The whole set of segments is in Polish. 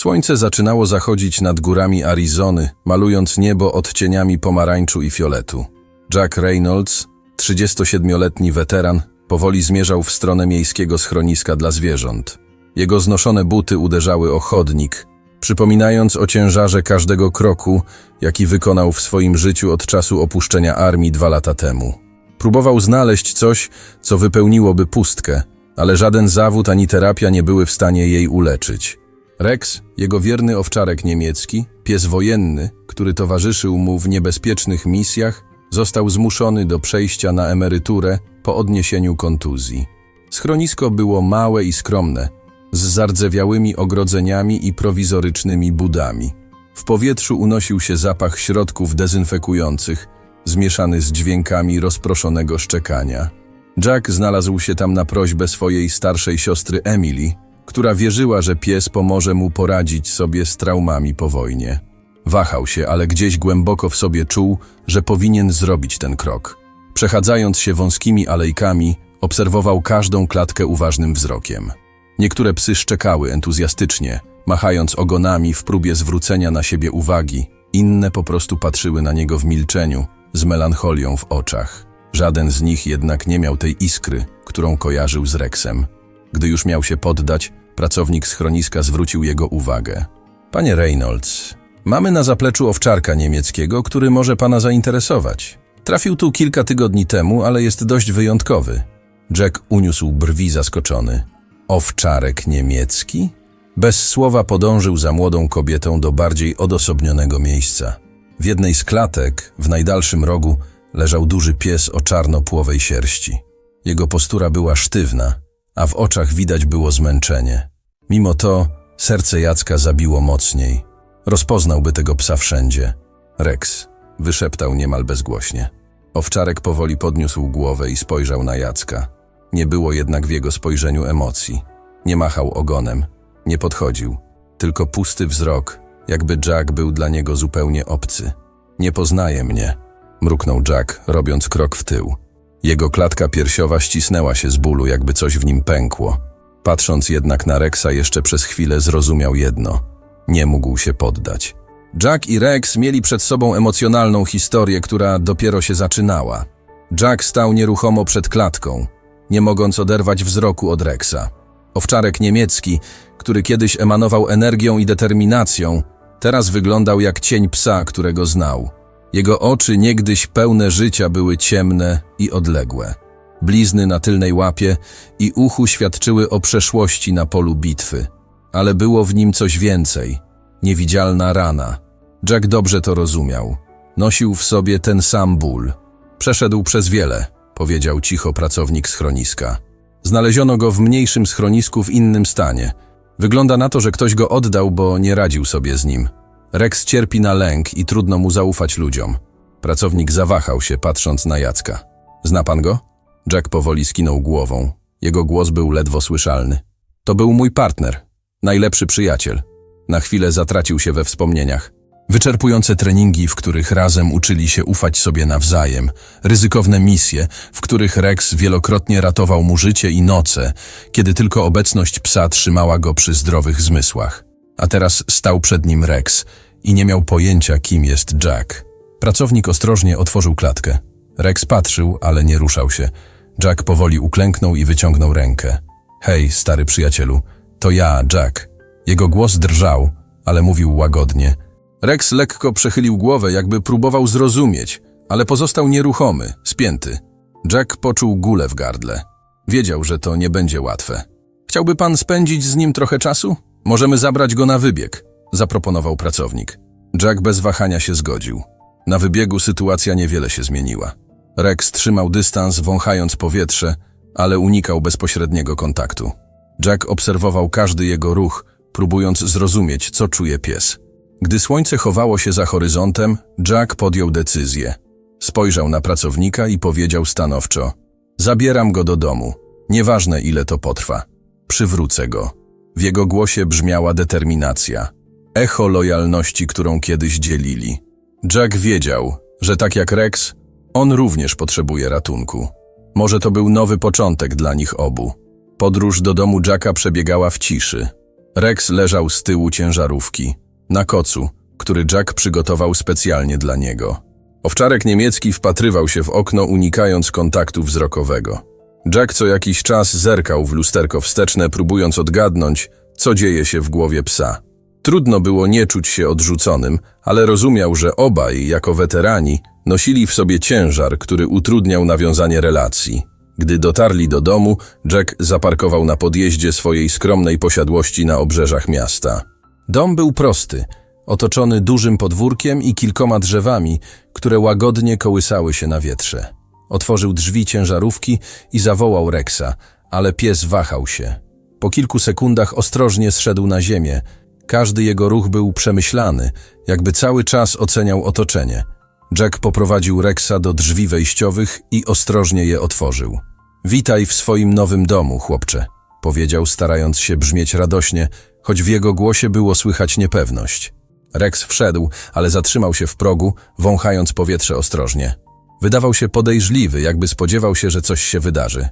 Słońce zaczynało zachodzić nad górami Arizony, malując niebo odcieniami pomarańczu i fioletu. Jack Reynolds, 37-letni weteran, powoli zmierzał w stronę miejskiego schroniska dla zwierząt. Jego znoszone buty uderzały o chodnik, przypominając o ciężarze każdego kroku, jaki wykonał w swoim życiu od czasu opuszczenia armii dwa lata temu. Próbował znaleźć coś, co wypełniłoby pustkę, ale żaden zawód ani terapia nie były w stanie jej uleczyć. Rex, jego wierny owczarek niemiecki, pies wojenny, który towarzyszył mu w niebezpiecznych misjach, został zmuszony do przejścia na emeryturę po odniesieniu kontuzji. Schronisko było małe i skromne, z zardzewiałymi ogrodzeniami i prowizorycznymi budami. W powietrzu unosił się zapach środków dezynfekujących, zmieszany z dźwiękami rozproszonego szczekania. Jack znalazł się tam na prośbę swojej starszej siostry Emily, która wierzyła, że pies pomoże mu poradzić sobie z traumami po wojnie. Wahał się, ale gdzieś głęboko w sobie czuł, że powinien zrobić ten krok. Przechadzając się wąskimi alejkami, obserwował każdą klatkę uważnym wzrokiem. Niektóre psy szczekały entuzjastycznie, machając ogonami w próbie zwrócenia na siebie uwagi, inne po prostu patrzyły na niego w milczeniu, z melancholią w oczach. Żaden z nich jednak nie miał tej iskry, którą kojarzył z Rexem. Gdy już miał się poddać, pracownik schroniska zwrócił jego uwagę. Panie Reynolds, mamy na zapleczu owczarka niemieckiego, który może pana zainteresować. Trafił tu kilka tygodni temu, ale jest dość wyjątkowy. Jack uniósł brwi zaskoczony. Owczarek niemiecki? Bez słowa podążył za młodą kobietą do bardziej odosobnionego miejsca. W jednej z klatek, w najdalszym rogu, leżał duży pies o czarno-płowej sierści. Jego postura była sztywna, a w oczach widać było zmęczenie. Mimo to serce Jacka zabiło mocniej. Rozpoznałby tego psa wszędzie. Rex wyszeptał niemal bezgłośnie. Owczarek powoli podniósł głowę i spojrzał na Jacka. Nie było jednak w jego spojrzeniu emocji. Nie machał ogonem, nie podchodził, tylko pusty wzrok, jakby Jack był dla niego zupełnie obcy. Nie poznaje mnie, mruknął Jack, robiąc krok w tył. Jego klatka piersiowa ścisnęła się z bólu, jakby coś w nim pękło. Patrząc jednak na Rexa, jeszcze przez chwilę zrozumiał jedno. Nie mógł się poddać. Jack i Rex mieli przed sobą emocjonalną historię, która dopiero się zaczynała. Jack stał nieruchomo przed klatką, nie mogąc oderwać wzroku od Rexa. Owczarek niemiecki, który kiedyś emanował energią i determinacją, teraz wyglądał jak cień psa, którego znał. Jego oczy niegdyś pełne życia były ciemne i odległe. Blizny na tylnej łapie i uchu świadczyły o przeszłości na polu bitwy. Ale było w nim coś więcej. Niewidzialna rana. Jack dobrze to rozumiał. Nosił w sobie ten sam ból. Przeszedł przez wiele, powiedział cicho pracownik schroniska. Znaleziono go w mniejszym schronisku w innym stanie. Wygląda na to, że ktoś go oddał, bo nie radził sobie z nim. Rex cierpi na lęk i trudno mu zaufać ludziom. Pracownik zawahał się, patrząc na Jacka. Zna pan go? Jack powoli skinął głową. Jego głos był ledwo słyszalny. To był mój partner, najlepszy przyjaciel. Na chwilę zatracił się we wspomnieniach. Wyczerpujące treningi, w których razem uczyli się ufać sobie nawzajem, ryzykowne misje, w których Rex wielokrotnie ratował mu życie i noce, kiedy tylko obecność psa trzymała go przy zdrowych zmysłach. A teraz stał przed nim Rex i nie miał pojęcia, kim jest Jack. Pracownik ostrożnie otworzył klatkę. Rex patrzył, ale nie ruszał się. Jack powoli uklęknął i wyciągnął rękę. Hej, stary przyjacielu, to ja, Jack. Jego głos drżał, ale mówił łagodnie. Rex lekko przechylił głowę, jakby próbował zrozumieć, ale pozostał nieruchomy, spięty. Jack poczuł gulę w gardle. Wiedział, że to nie będzie łatwe. Chciałby pan spędzić z nim trochę czasu? Możemy zabrać go na wybieg, zaproponował pracownik. Jack bez wahania się zgodził. Na wybiegu sytuacja niewiele się zmieniła. Rex trzymał dystans, wąchając powietrze, ale unikał bezpośredniego kontaktu. Jack obserwował każdy jego ruch, próbując zrozumieć, co czuje pies. Gdy słońce chowało się za horyzontem, Jack podjął decyzję. Spojrzał na pracownika i powiedział stanowczo: Zabieram go do domu. Nieważne, ile to potrwa. Przywrócę go. W jego głosie brzmiała determinacja. Echo lojalności, którą kiedyś dzielili. Jack wiedział, że tak jak Rex, on również potrzebuje ratunku. Może to był nowy początek dla nich obu. Podróż do domu Jacka przebiegała w ciszy. Rex leżał z tyłu ciężarówki, na kocu, który Jack przygotował specjalnie dla niego. Owczarek niemiecki wpatrywał się w okno, unikając kontaktu wzrokowego. Jack co jakiś czas zerkał w lusterko wsteczne, próbując odgadnąć, co dzieje się w głowie psa. Trudno było nie czuć się odrzuconym, ale rozumiał, że obaj, jako weterani, nosili w sobie ciężar, który utrudniał nawiązanie relacji. Gdy dotarli do domu, Jack zaparkował na podjeździe swojej skromnej posiadłości na obrzeżach miasta. Dom był prosty, otoczony dużym podwórkiem i kilkoma drzewami, które łagodnie kołysały się na wietrze. Otworzył drzwi ciężarówki i zawołał Rexa, ale pies wahał się. Po kilku sekundach ostrożnie zszedł na ziemię. Każdy jego ruch był przemyślany, jakby cały czas oceniał otoczenie. Jack poprowadził Rexa do drzwi wejściowych i ostrożnie je otworzył. Witaj w swoim nowym domu, chłopcze, powiedział, starając się brzmieć radośnie, choć w jego głosie było słychać niepewność. Rex wszedł, ale zatrzymał się w progu, wąchając powietrze ostrożnie. Wydawał się podejrzliwy, jakby spodziewał się, że coś się wydarzy.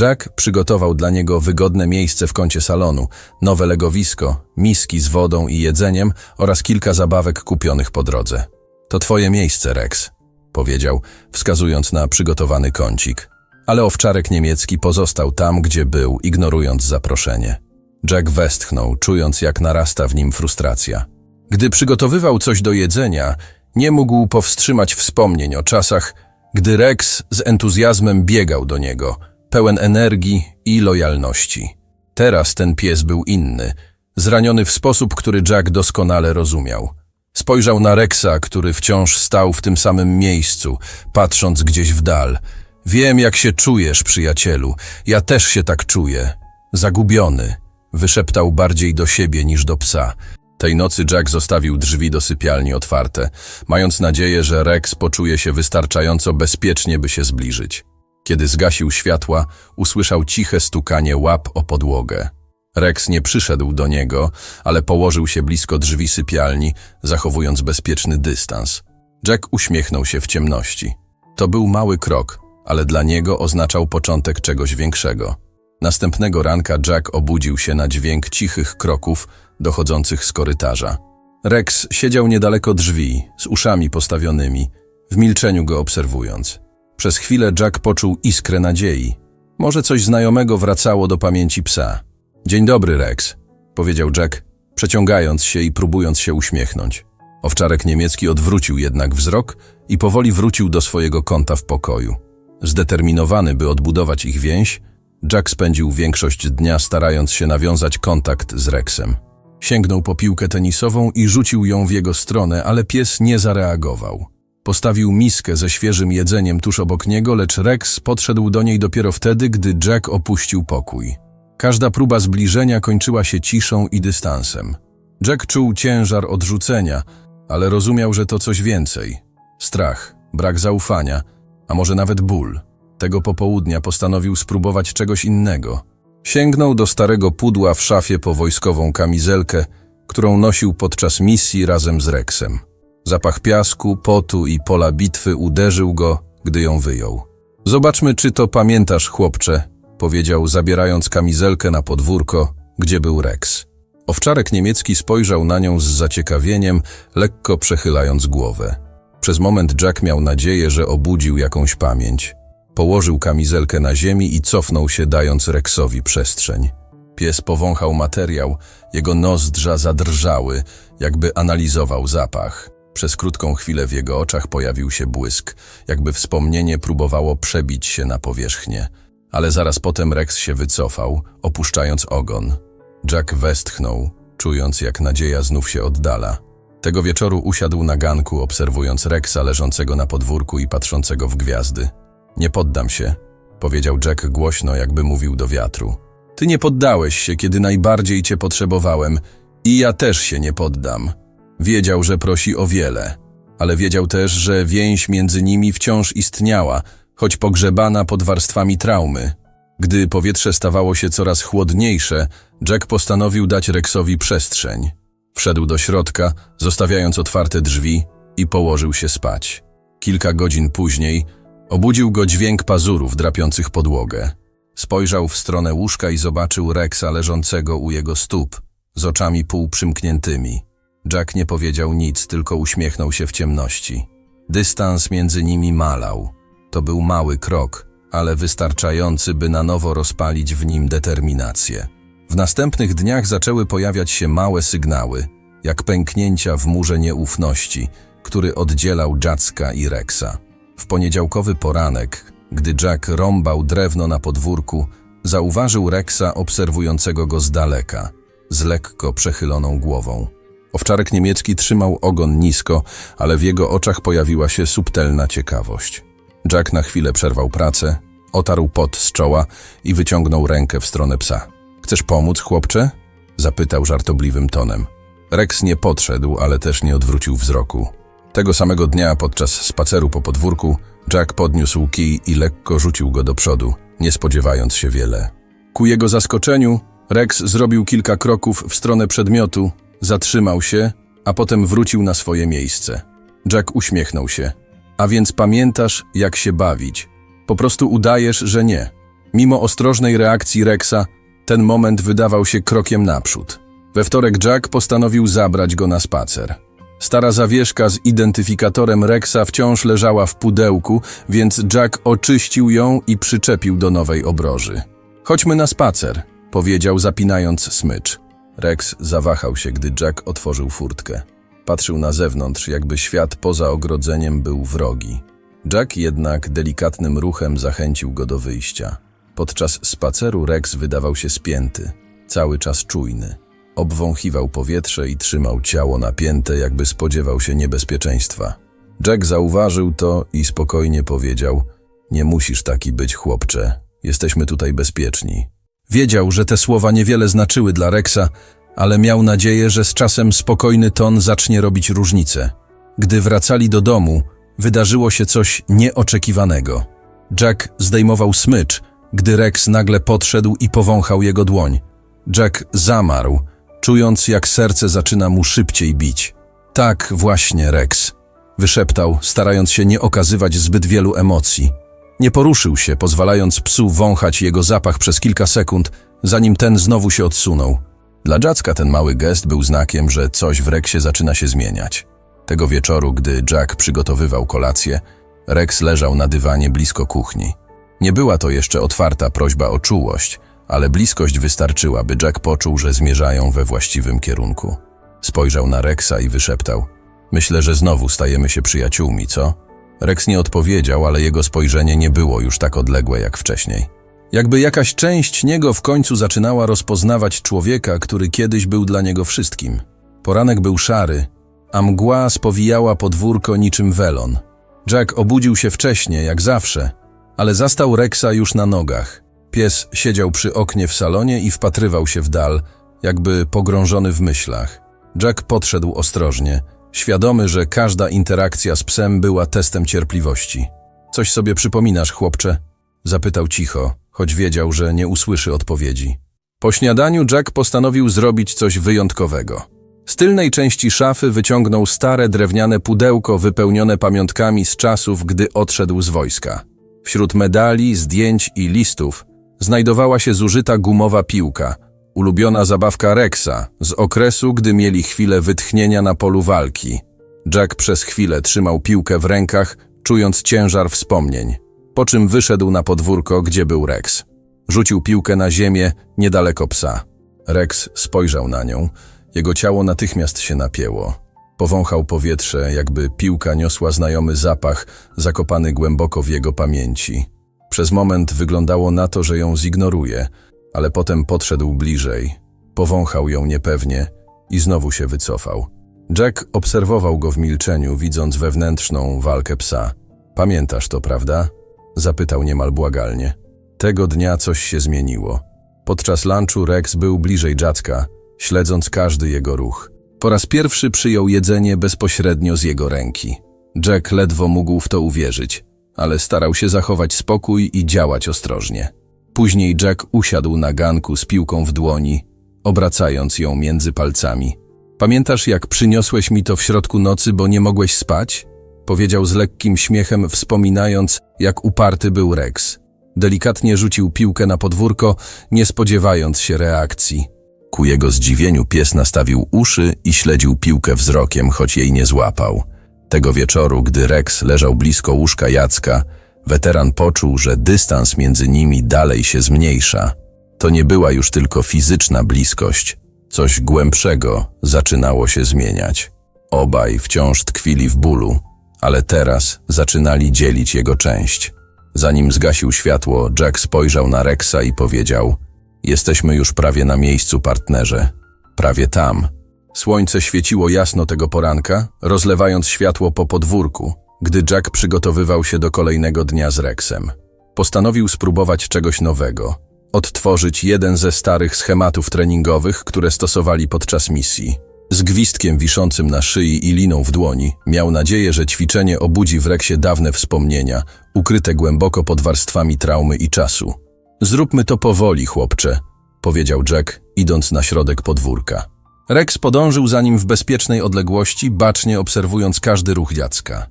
Jack przygotował dla niego wygodne miejsce w kącie salonu, nowe legowisko, miski z wodą i jedzeniem oraz kilka zabawek kupionych po drodze. To twoje miejsce, Rex, powiedział, wskazując na przygotowany kącik. Ale owczarek niemiecki pozostał tam, gdzie był, ignorując zaproszenie. Jack westchnął, czując jak narasta w nim frustracja. Gdy przygotowywał coś do jedzenia, nie mógł powstrzymać wspomnień o czasach, gdy Rex z entuzjazmem biegał do niego, pełen energii i lojalności. Teraz ten pies był inny, zraniony w sposób, który Jack doskonale rozumiał. Spojrzał na Rexa, który wciąż stał w tym samym miejscu, patrząc gdzieś w dal. Wiem, jak się czujesz, przyjacielu. Ja też się tak czuję. Zagubiony. Wyszeptał bardziej do siebie niż do psa. Tej nocy Jack zostawił drzwi do sypialni otwarte, mając nadzieję, że Rex poczuje się wystarczająco bezpiecznie, by się zbliżyć. Kiedy zgasił światła, usłyszał ciche stukanie łap o podłogę. Rex nie przyszedł do niego, ale położył się blisko drzwi sypialni, zachowując bezpieczny dystans. Jack uśmiechnął się w ciemności. To był mały krok, ale dla niego oznaczał początek czegoś większego. Następnego ranka Jack obudził się na dźwięk cichych kroków dochodzących z korytarza. Rex siedział niedaleko drzwi, z uszami postawionymi, w milczeniu go obserwując. Przez chwilę Jack poczuł iskrę nadziei. Może coś znajomego wracało do pamięci psa. Dzień dobry, Rex, powiedział Jack, przeciągając się i próbując się uśmiechnąć. Owczarek niemiecki odwrócił jednak wzrok i powoli wrócił do swojego kąta w pokoju. Zdeterminowany, by odbudować ich więź, Jack spędził większość dnia starając się nawiązać kontakt z Rexem. Sięgnął po piłkę tenisową i rzucił ją w jego stronę, ale pies nie zareagował. Postawił miskę ze świeżym jedzeniem tuż obok niego, lecz Rex podszedł do niej dopiero wtedy, gdy Jack opuścił pokój. Każda próba zbliżenia kończyła się ciszą i dystansem. Jack czuł ciężar odrzucenia, ale rozumiał, że to coś więcej. Strach, brak zaufania, a może nawet ból. Tego popołudnia postanowił spróbować czegoś innego. Sięgnął do starego pudła w szafie po wojskową kamizelkę, którą nosił podczas misji razem z Rexem. Zapach piasku, potu i pola bitwy uderzył go, gdy ją wyjął. Zobaczmy, czy to pamiętasz, chłopcze, powiedział, zabierając kamizelkę na podwórko, gdzie był Rex. Owczarek niemiecki spojrzał na nią z zaciekawieniem, lekko przechylając głowę. Przez moment Jack miał nadzieję, że obudził jakąś pamięć. Położył kamizelkę na ziemi i cofnął się, dając Rexowi przestrzeń. Pies powąchał materiał, jego nozdrza zadrżały, jakby analizował zapach. Przez krótką chwilę w jego oczach pojawił się błysk, jakby wspomnienie próbowało przebić się na powierzchnię. Ale zaraz potem Rex się wycofał, opuszczając ogon. Jack westchnął, czując jak nadzieja znów się oddala. Tego wieczoru usiadł na ganku, obserwując Rexa leżącego na podwórku i patrzącego w gwiazdy. Nie poddam się, powiedział Jack głośno, jakby mówił do wiatru. Ty nie poddałeś się, kiedy najbardziej cię potrzebowałem i ja też się nie poddam. Wiedział, że prosi o wiele, ale wiedział też, że więź między nimi wciąż istniała, choć pogrzebana pod warstwami traumy. Gdy powietrze stawało się coraz chłodniejsze, Jack postanowił dać Rexowi przestrzeń. Wszedł do środka, zostawiając otwarte drzwi i położył się spać. Kilka godzin później obudził go dźwięk pazurów drapiących podłogę. Spojrzał w stronę łóżka i zobaczył Rexa leżącego u jego stóp, z oczami półprzymkniętymi. Jack nie powiedział nic, tylko uśmiechnął się w ciemności. Dystans między nimi malał. To był mały krok, ale wystarczający, by na nowo rozpalić w nim determinację. W następnych dniach zaczęły pojawiać się małe sygnały, jak pęknięcia w murze nieufności, który oddzielał Jacka i Rexa. W poniedziałkowy poranek, gdy Jack rąbał drewno na podwórku, zauważył Rexa obserwującego go z daleka, z lekko przechyloną głową. Owczarek niemiecki trzymał ogon nisko, ale w jego oczach pojawiła się subtelna ciekawość. Jack na chwilę przerwał pracę, otarł pot z czoła i wyciągnął rękę w stronę psa. Chcesz pomóc, chłopcze? Zapytał żartobliwym tonem. Rex nie podszedł, ale też nie odwrócił wzroku. Tego samego dnia podczas spaceru po podwórku Jack podniósł kij i lekko rzucił go do przodu, nie spodziewając się wiele. Ku jego zaskoczeniu Rex zrobił kilka kroków w stronę przedmiotu, zatrzymał się, a potem wrócił na swoje miejsce. Jack uśmiechnął się. A więc pamiętasz, jak się bawić. Po prostu udajesz, że nie. Mimo ostrożnej reakcji Rexa, ten moment wydawał się krokiem naprzód. We wtorek Jack postanowił zabrać go na spacer. Stara zawieszka z identyfikatorem Rexa wciąż leżała w pudełku, więc Jack oczyścił ją i przyczepił do nowej obroży. Chodźmy na spacer, powiedział zapinając smycz. Rex zawahał się, gdy Jack otworzył furtkę. Patrzył na zewnątrz, jakby świat poza ogrodzeniem był wrogi. Jack jednak delikatnym ruchem zachęcił go do wyjścia. Podczas spaceru Rex wydawał się spięty, cały czas czujny. Obwąchiwał powietrze i trzymał ciało napięte, jakby spodziewał się niebezpieczeństwa. Jack zauważył to i spokojnie powiedział: Nie musisz taki być, chłopcze. Jesteśmy tutaj bezpieczni. Wiedział, że te słowa niewiele znaczyły dla Rexa, ale miał nadzieję, że z czasem spokojny ton zacznie robić różnicę. Gdy wracali do domu, wydarzyło się coś nieoczekiwanego. Jack zdejmował smycz, gdy Rex nagle podszedł i powąchał jego dłoń. Jack zamarł, czując jak serce zaczyna mu szybciej bić. Tak właśnie, Rex, wyszeptał, starając się nie okazywać zbyt wielu emocji. Nie poruszył się, pozwalając psu wąchać jego zapach przez kilka sekund, zanim ten znowu się odsunął. Dla Jacka ten mały gest był znakiem, że coś w Rexie zaczyna się zmieniać. Tego wieczoru, gdy Jack przygotowywał kolację, Rex leżał na dywanie blisko kuchni. Nie była to jeszcze otwarta prośba o czułość, ale bliskość wystarczyła, by Jack poczuł, że zmierzają we właściwym kierunku. Spojrzał na Rexa i wyszeptał: Myślę, że znowu stajemy się przyjaciółmi, co? Rex nie odpowiedział, ale jego spojrzenie nie było już tak odległe jak wcześniej. Jakby jakaś część niego w końcu zaczynała rozpoznawać człowieka, który kiedyś był dla niego wszystkim. Poranek był szary, a mgła spowijała podwórko niczym welon. Jack obudził się wcześnie, jak zawsze, ale zastał Rexa już na nogach. Pies siedział przy oknie w salonie i wpatrywał się w dal, jakby pogrążony w myślach. Jack podszedł ostrożnie, świadomy, że każda interakcja z psem była testem cierpliwości. Coś sobie przypominasz, chłopcze? Zapytał cicho, choć wiedział, że nie usłyszy odpowiedzi. Po śniadaniu Jack postanowił zrobić coś wyjątkowego. Z tylnej części szafy wyciągnął stare drewniane pudełko wypełnione pamiątkami z czasów, gdy odszedł z wojska. Wśród medali, zdjęć i listów znajdowała się zużyta gumowa piłka, ulubiona zabawka Rexa z okresu, gdy mieli chwilę wytchnienia na polu walki. Jack przez chwilę trzymał piłkę w rękach, czując ciężar wspomnień, po czym wyszedł na podwórko, gdzie był Rex. Rzucił piłkę na ziemię, niedaleko psa. Rex spojrzał na nią, jego ciało natychmiast się napięło. Powąchał powietrze, jakby piłka niosła znajomy zapach, zakopany głęboko w jego pamięci. Przez moment wyglądało na to, że ją zignoruje, ale potem podszedł bliżej. Powąchał ją niepewnie i znowu się wycofał. Jack obserwował go w milczeniu, widząc wewnętrzną walkę psa. Pamiętasz to, prawda? Zapytał niemal błagalnie. Tego dnia coś się zmieniło. Podczas lunchu Rex był bliżej Jacka, śledząc każdy jego ruch. Po raz pierwszy przyjął jedzenie bezpośrednio z jego ręki. Jack ledwo mógł w to uwierzyć, ale starał się zachować spokój i działać ostrożnie. Później Jack usiadł na ganku z piłką w dłoni, obracając ją między palcami. Pamiętasz, jak przyniosłeś mi to w środku nocy, bo nie mogłeś spać? Powiedział z lekkim śmiechem, wspominając, jak uparty był Rex. Delikatnie rzucił piłkę na podwórko, nie spodziewając się reakcji. Ku jego zdziwieniu pies nastawił uszy i śledził piłkę wzrokiem, choć jej nie złapał. Tego wieczoru, gdy Rex leżał blisko łóżka Jacka, weteran poczuł, że dystans między nimi dalej się zmniejsza. To nie była już tylko fizyczna bliskość, coś głębszego zaczynało się zmieniać. Obaj wciąż tkwili w bólu, ale teraz zaczynali dzielić jego część. Zanim zgasił światło, Jack spojrzał na Rexa i powiedział: Jesteśmy już prawie na miejscu, partnerze. Prawie tam. Słońce świeciło jasno tego poranka, rozlewając światło po podwórku, gdy Jack przygotowywał się do kolejnego dnia z Rexem. Postanowił spróbować czegoś nowego. Odtworzyć jeden ze starych schematów treningowych, które stosowali podczas misji. Z gwizdkiem wiszącym na szyi i liną w dłoni, miał nadzieję, że ćwiczenie obudzi w Rexie dawne wspomnienia, ukryte głęboko pod warstwami traumy i czasu. Zróbmy to powoli, chłopcze, powiedział Jack, idąc na środek podwórka. Rex podążył za nim w bezpiecznej odległości, bacznie obserwując każdy ruch dziecka.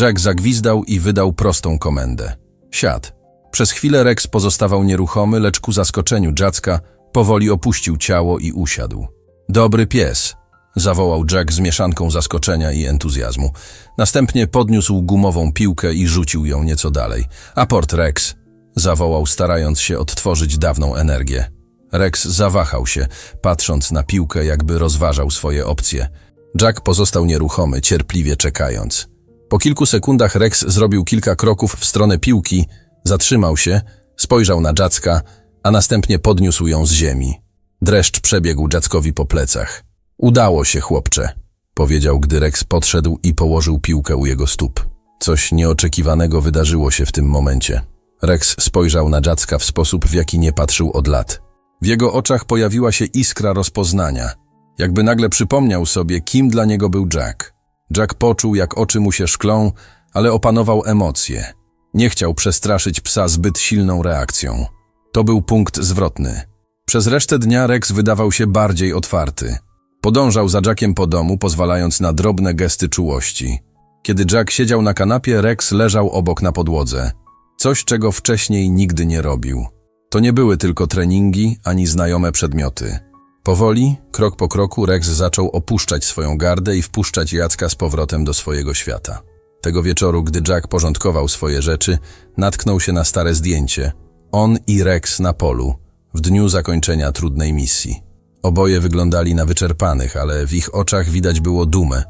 Jack zagwizdał i wydał prostą komendę. Siad. Przez chwilę Rex pozostawał nieruchomy, lecz ku zaskoczeniu dziecka powoli opuścił ciało i usiadł. Dobry pies, zawołał Jack z mieszanką zaskoczenia i entuzjazmu. Następnie podniósł gumową piłkę i rzucił ją nieco dalej. Aport Rex, zawołał, starając się odtworzyć dawną energię. Rex zawahał się, patrząc na piłkę, jakby rozważał swoje opcje. Jack pozostał nieruchomy, cierpliwie czekając. Po kilku sekundach Rex zrobił kilka kroków w stronę piłki, zatrzymał się, spojrzał na Jacka, a następnie podniósł ją z ziemi. Dreszcz przebiegł Jackowi po plecach. Udało się, chłopcze, powiedział, gdy Rex podszedł i położył piłkę u jego stóp. Coś nieoczekiwanego wydarzyło się w tym momencie. Rex spojrzał na Jacka w sposób, w jaki nie patrzył od lat. W jego oczach pojawiła się iskra rozpoznania. Jakby nagle przypomniał sobie, kim dla niego był Jack. Jack poczuł, jak oczy mu się szklą, ale opanował emocje. Nie chciał przestraszyć psa zbyt silną reakcją. To był punkt zwrotny. Przez resztę dnia Rex wydawał się bardziej otwarty. Podążał za Jackiem po domu, pozwalając na drobne gesty czułości. Kiedy Jack siedział na kanapie, Rex leżał obok na podłodze. Coś, czego wcześniej nigdy nie robił. To nie były tylko treningi, ani znajome przedmioty. Powoli, krok po kroku, Rex zaczął opuszczać swoją gardę i wpuszczać Jacka z powrotem do swojego świata. Tego wieczoru, gdy Jack porządkował swoje rzeczy, natknął się na stare zdjęcie. On i Rex na polu, w dniu zakończenia trudnej misji. Oboje wyglądali na wyczerpanych, ale w ich oczach widać było dumę.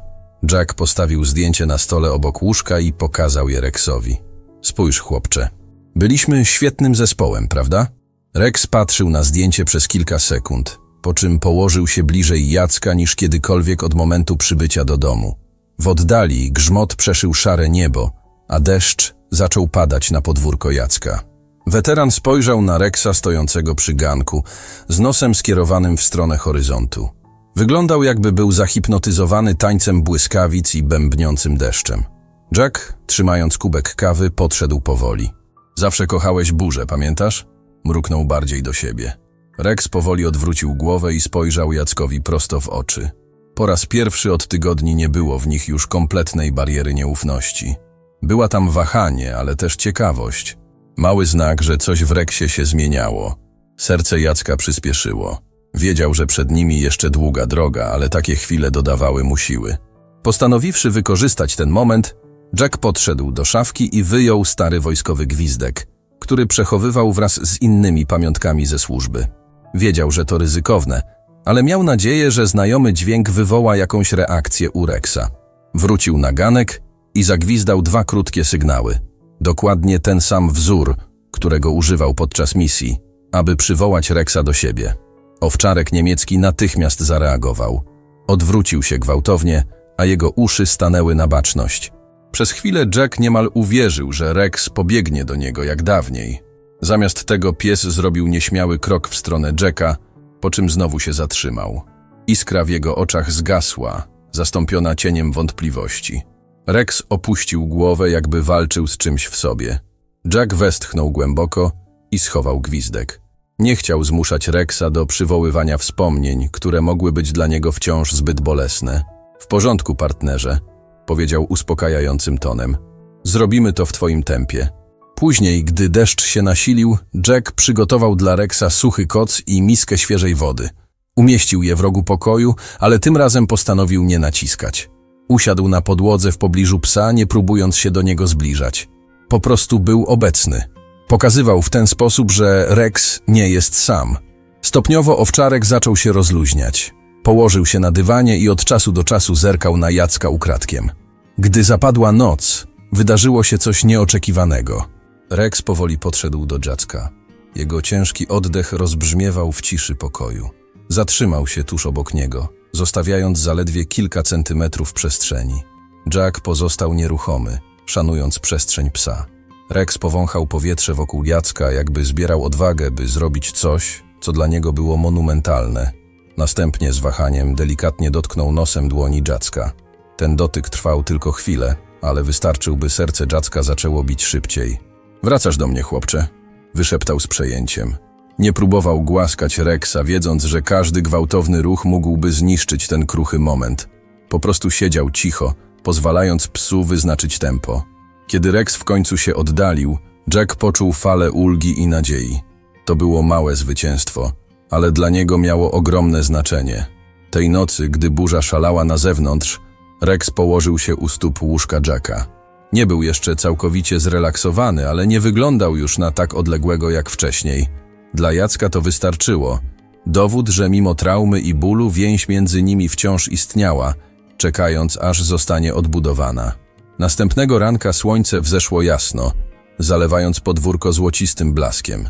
Jack postawił zdjęcie na stole obok łóżka i pokazał je Rexowi. Spójrz, chłopcze. Byliśmy świetnym zespołem, prawda? Rex patrzył na zdjęcie przez kilka sekund, po czym położył się bliżej Jacka niż kiedykolwiek od momentu przybycia do domu. W oddali grzmot przeszył szare niebo, a deszcz zaczął padać na podwórko Jacka. Weteran spojrzał na Rexa stojącego przy ganku, z nosem skierowanym w stronę horyzontu. Wyglądał jakby był zahipnotyzowany tańcem błyskawic i bębniącym deszczem. Jack, trzymając kubek kawy, podszedł powoli. Zawsze kochałeś burzę, pamiętasz? Mruknął bardziej do siebie. Rex powoli odwrócił głowę i spojrzał Jackowi prosto w oczy. Po raz pierwszy od tygodni nie było w nich już kompletnej bariery nieufności. Była tam wahanie, ale też ciekawość. Mały znak, że coś w Reksie się zmieniało. Serce Jacka przyspieszyło. Wiedział, że przed nimi jeszcze długa droga, ale takie chwile dodawały mu siły. Postanowiwszy wykorzystać ten moment, Jack podszedł do szafki i wyjął stary wojskowy gwizdek, który przechowywał wraz z innymi pamiątkami ze służby. Wiedział, że to ryzykowne, ale miał nadzieję, że znajomy dźwięk wywoła jakąś reakcję u Rexa. Wrócił na ganek i zagwizdał dwa krótkie sygnały. Dokładnie ten sam wzór, którego używał podczas misji, aby przywołać Rexa do siebie. Owczarek niemiecki natychmiast zareagował. Odwrócił się gwałtownie, a jego uszy stanęły na baczność. Przez chwilę Jack niemal uwierzył, że Rex pobiegnie do niego jak dawniej. Zamiast tego pies zrobił nieśmiały krok w stronę Jacka, po czym znowu się zatrzymał. Iskra w jego oczach zgasła, zastąpiona cieniem wątpliwości. Rex opuścił głowę, jakby walczył z czymś w sobie. Jack westchnął głęboko i schował gwizdek. Nie chciał zmuszać Rexa do przywoływania wspomnień, które mogły być dla niego wciąż zbyt bolesne. W porządku, partnerze, powiedział uspokajającym tonem. Zrobimy to w twoim tempie. Później, gdy deszcz się nasilił, Jack przygotował dla Rexa suchy koc i miskę świeżej wody. Umieścił je w rogu pokoju, ale tym razem postanowił nie naciskać. Usiadł na podłodze w pobliżu psa, nie próbując się do niego zbliżać. Po prostu był obecny. Pokazywał w ten sposób, że Rex nie jest sam. Stopniowo owczarek zaczął się rozluźniać. Położył się na dywanie i od czasu do czasu zerkał na Jacka ukradkiem. Gdy zapadła noc, wydarzyło się coś nieoczekiwanego. Rex powoli podszedł do Jacka. Jego ciężki oddech rozbrzmiewał w ciszy pokoju. Zatrzymał się tuż obok niego, zostawiając zaledwie kilka centymetrów przestrzeni. Jack pozostał nieruchomy, szanując przestrzeń psa. Rex powąchał powietrze wokół Jacka, jakby zbierał odwagę, by zrobić coś, co dla niego było monumentalne. Następnie z wahaniem delikatnie dotknął nosem dłoni Jacka. Ten dotyk trwał tylko chwilę, ale wystarczył, by serce Jacka zaczęło bić szybciej. Wracasz do mnie, chłopcze, wyszeptał z przejęciem. Nie próbował głaskać Rexa, wiedząc, że każdy gwałtowny ruch mógłby zniszczyć ten kruchy moment. Po prostu siedział cicho, pozwalając psu wyznaczyć tempo. Kiedy Rex w końcu się oddalił, Jack poczuł falę ulgi i nadziei. To było małe zwycięstwo, ale dla niego miało ogromne znaczenie. Tej nocy, gdy burza szalała na zewnątrz, Rex położył się u stóp łóżka Jacka. Nie był jeszcze całkowicie zrelaksowany, ale nie wyglądał już na tak odległego jak wcześniej. Dla Jacka to wystarczyło. Dowód, że mimo traumy i bólu więź między nimi wciąż istniała, czekając aż zostanie odbudowana. Następnego ranka słońce wzeszło jasno, zalewając podwórko złocistym blaskiem.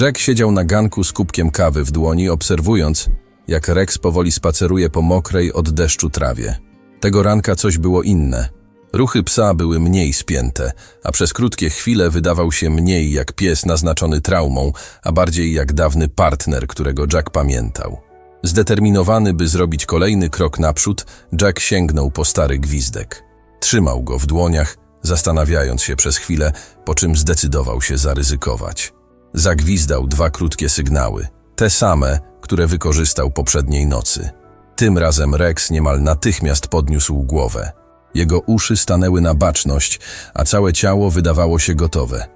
Jack siedział na ganku z kubkiem kawy w dłoni, obserwując, jak Rex powoli spaceruje po mokrej od deszczu trawie. Tego ranka coś było inne. Ruchy psa były mniej spięte, a przez krótkie chwile wydawał się mniej jak pies naznaczony traumą, a bardziej jak dawny partner, którego Jack pamiętał. Zdeterminowany, by zrobić kolejny krok naprzód, Jack sięgnął po stary gwizdek. Trzymał go w dłoniach, zastanawiając się przez chwilę, po czym zdecydował się zaryzykować. Zagwizdał dwa krótkie sygnały, te same, które wykorzystał poprzedniej nocy. Tym razem Rex niemal natychmiast podniósł głowę. Jego uszy stanęły na baczność, a całe ciało wydawało się gotowe.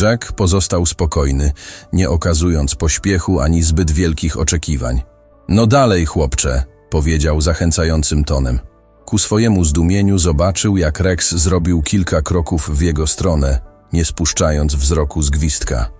Jack pozostał spokojny, nie okazując pośpiechu ani zbyt wielkich oczekiwań. No dalej, chłopcze, powiedział zachęcającym tonem. Ku swojemu zdumieniu zobaczył, jak Rex zrobił kilka kroków w jego stronę, nie spuszczając wzroku z gwizdka.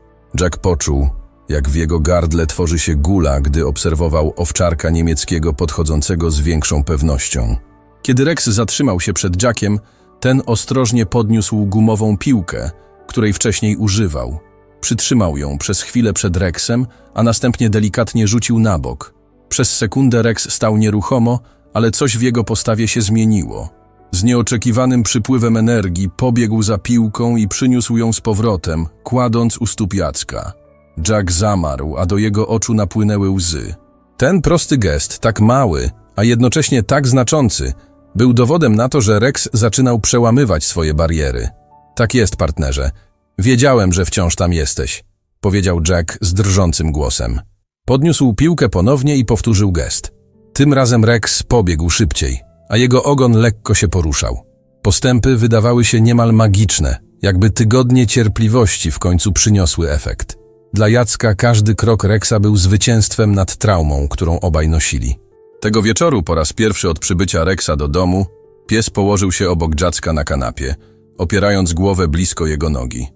Jack poczuł, jak w jego gardle tworzy się gula, gdy obserwował owczarka niemieckiego podchodzącego z większą pewnością. Kiedy Rex zatrzymał się przed Jackiem, ten ostrożnie podniósł gumową piłkę, której wcześniej używał. Przytrzymał ją przez chwilę przed Rexem, a następnie delikatnie rzucił na bok. Przez sekundę Rex stał nieruchomo, ale coś w jego postawie się zmieniło. Z nieoczekiwanym przypływem energii pobiegł za piłką i przyniósł ją z powrotem, kładąc u stóp Jacka. Jack zamarł, a do jego oczu napłynęły łzy. Ten prosty gest, tak mały, a jednocześnie tak znaczący, był dowodem na to, że Rex zaczynał przełamywać swoje bariery. Tak jest, partnerze. Wiedziałem, że wciąż tam jesteś, powiedział Jack z drżącym głosem. Podniósł piłkę ponownie i powtórzył gest. Tym razem Rex pobiegł szybciej, a jego ogon lekko się poruszał. Postępy wydawały się niemal magiczne, jakby tygodnie cierpliwości w końcu przyniosły efekt. Dla Jacka każdy krok Rexa był zwycięstwem nad traumą, którą obaj nosili. Tego wieczoru, po raz pierwszy od przybycia Rexa do domu, pies położył się obok Jacka na kanapie, opierając głowę blisko jego nogi.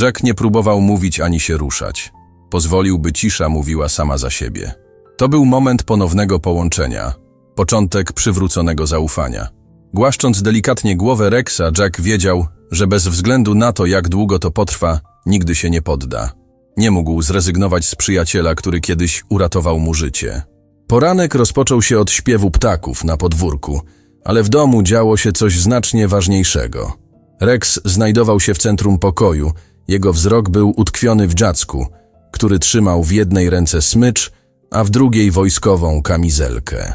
Jack nie próbował mówić ani się ruszać. Pozwolił, by cisza mówiła sama za siebie. To był moment ponownego połączenia, początek przywróconego zaufania. Głaszcząc delikatnie głowę Rexa, Jack wiedział, że bez względu na to, jak długo to potrwa, nigdy się nie podda. Nie mógł zrezygnować z przyjaciela, który kiedyś uratował mu życie. Poranek rozpoczął się od śpiewu ptaków na podwórku, ale w domu działo się coś znacznie ważniejszego. Rex znajdował się w centrum pokoju, jego wzrok był utkwiony w dziacku, który trzymał w jednej ręce smycz, a w drugiej wojskową kamizelkę.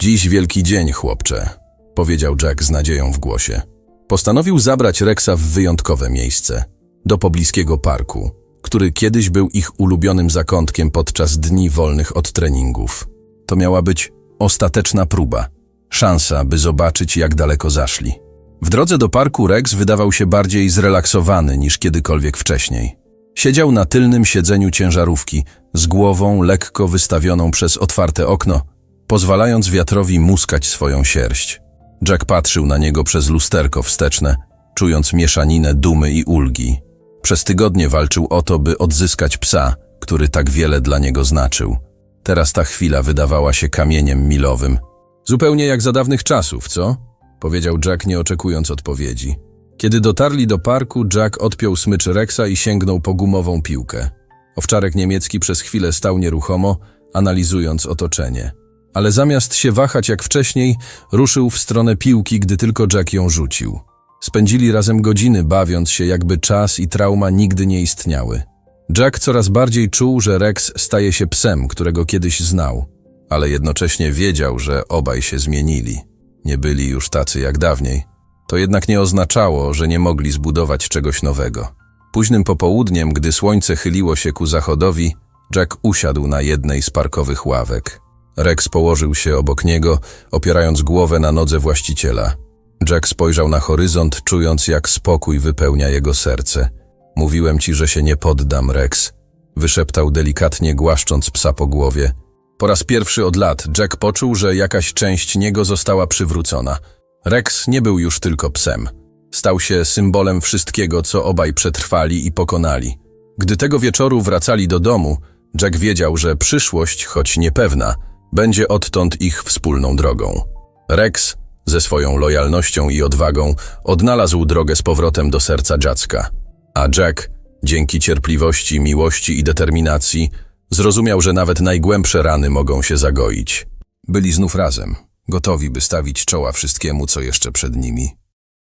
Dziś wielki dzień, chłopcze, powiedział Jack z nadzieją w głosie. Postanowił zabrać Rexa w wyjątkowe miejsce, do pobliskiego parku, który kiedyś był ich ulubionym zakątkiem podczas dni wolnych od treningów. To miała być ostateczna próba, szansa, by zobaczyć, jak daleko zaszli. W drodze do parku Rex wydawał się bardziej zrelaksowany niż kiedykolwiek wcześniej. Siedział na tylnym siedzeniu ciężarówki, z głową lekko wystawioną przez otwarte okno, pozwalając wiatrowi muskać swoją sierść. Jack patrzył na niego przez lusterko wsteczne, czując mieszaninę dumy i ulgi. Przez tygodnie walczył o to, by odzyskać psa, który tak wiele dla niego znaczył. Teraz ta chwila wydawała się kamieniem milowym. Zupełnie jak za dawnych czasów, co? Powiedział Jack, nie oczekując odpowiedzi. Kiedy dotarli do parku, Jack odpiął smycz Rexa i sięgnął po gumową piłkę. Owczarek niemiecki przez chwilę stał nieruchomo, analizując otoczenie. Ale zamiast się wahać jak wcześniej, ruszył w stronę piłki, gdy tylko Jack ją rzucił. Spędzili razem godziny, bawiąc się, jakby czas i trauma nigdy nie istniały. Jack coraz bardziej czuł, że Rex staje się psem, którego kiedyś znał, ale jednocześnie wiedział, że obaj się zmienili. Nie byli już tacy jak dawniej. To jednak nie oznaczało, że nie mogli zbudować czegoś nowego. Późnym popołudniem, gdy słońce chyliło się ku zachodowi, Jack usiadł na jednej z parkowych ławek. Rex położył się obok niego, opierając głowę na nodze właściciela. Jack spojrzał na horyzont, czując jak spokój wypełnia jego serce. Mówiłem ci, że się nie poddam, Rex. Wyszeptał delikatnie, głaszcząc psa po głowie. Po raz pierwszy od lat Jack poczuł, że jakaś część niego została przywrócona. Rex nie był już tylko psem. Stał się symbolem wszystkiego, co obaj przetrwali i pokonali. Gdy tego wieczoru wracali do domu, Jack wiedział, że przyszłość, choć niepewna, będzie odtąd ich wspólną drogą. Rex, ze swoją lojalnością i odwagą, odnalazł drogę z powrotem do serca dziecka. A Jack, dzięki cierpliwości, miłości i determinacji, zrozumiał, że nawet najgłębsze rany mogą się zagoić. Byli znów razem, gotowi, by stawić czoła wszystkiemu, co jeszcze przed nimi.